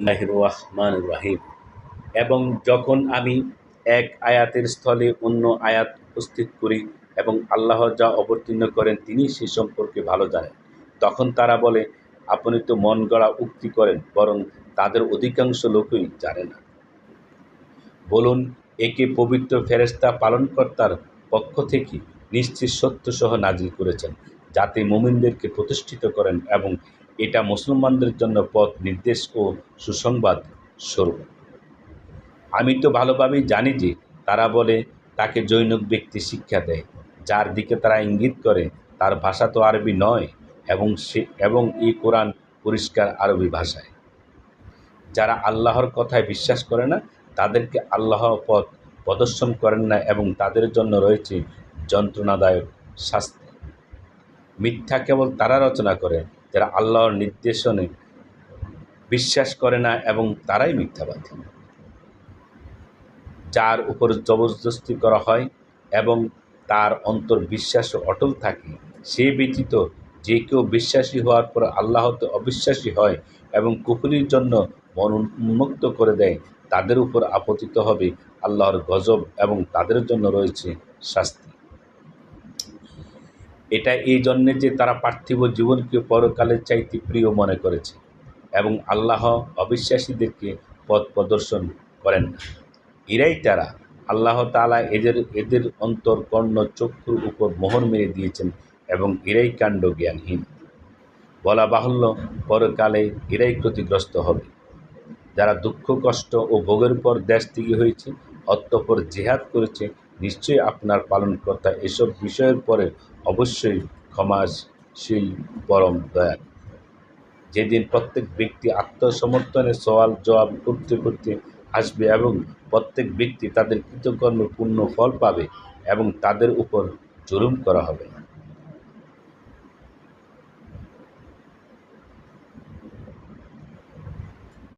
রহমান রাহিম। এবং যখন আমি এক আয়াতের স্থলে অন্য আয়াত উপস্থিত করি এবং আল্লাহ যা অবতীর্ণ করেন তিনি সে সম্পর্কে ভালো জানেন, তখন তারা বলে, আপনি তো মন গড়া উক্তি করেন, বরং তাদের অধিকাংশ লোকই জানে না। বলুন, একে পবিত্র ফেরেস্তা পালনকর্তার পক্ষ থেকে নিশ্চিত সত্যসহ নাজিল করেছেন, যাতে মুমিনদেরকে প্রতিষ্ঠিত করেন এবং এটা মুসলমানদের জন্য পথ নির্দেশ ও সুসংবাদ স্বরূপ। আমি তো ভালোভাবেই জানি যে তারা বলে তাকে জৈনক ব্যক্তি শিক্ষা দেয়, যার দিকে তারা ইঙ্গিত করে তার ভাষা তো আরবি নয় এবং সে এবং এই কোরআন পরিষ্কার আরবি ভাষায়। যারা আল্লাহর কথায় বিশ্বাস করে না, তাদেরকে আল্লাহ পথ প্রদর্শন করেন না এবং তাদের জন্য রয়েছে যন্ত্রণাদায়ক শাস্তি। মিথ্যা কেবল তারা রচনা করে যারা আল্লাহর নির্দেশনে বিশ্বাস করে না এবং তারাই মিথ্যাবাদী। যার উপর জবরদস্তি করা হয় এবং তার অন্তর বিশ্বাস অটল থাকে, সে ব্যতীত যে কেউ বিশ্বাসী হওয়ার পর আল্লাহতে অবিশ্বাসী হয় এবং কুকুরির জন্য মন উন্মুক্ত করে দেয়, তাদের উপর আপতিত হবে আল্লাহর গজব এবং তাদের জন্য রয়েছে শাস্তি। এটা এই জন্যে যে তারা পার্থিব জীবনকে পরকালের চাইতে প্রিয় মনে করেছে এবং আল্লাহ অবিশ্বাসীদেরকে পথ প্রদর্শন করেন না। এরাই তারা। আল্লাহ তালা এদের এদের অন্তর কর্ণ চক্ষুর উপর মোহর মেরে দিয়েছেন এবং এরাই কাণ্ড জ্ঞানহীন। বলা বাহুল্য, পরকালে এরাই ক্ষতিগ্রস্ত হবে। যারা দুঃখ, কষ্ট ও ভোগের পর দেশ থেকে হয়েছে অত্যপর জেহাদ করেছে নিশ্চয়ই আপনার পালনকর্তা এসব বিষয়ের পরে অবশ্যই ক্ষমাশীল, পরম দয়াল। যেদিন প্রত্যেক ব্যক্তি আত্মসমর্থনের সওয়াল জবাব করতে করতে আসবে এবং প্রত্যেক ব্যক্তি তাদের কৃতকর্মের পূর্ণ ফল পাবে এবং তাদের উপর জুলুম করা হবে না।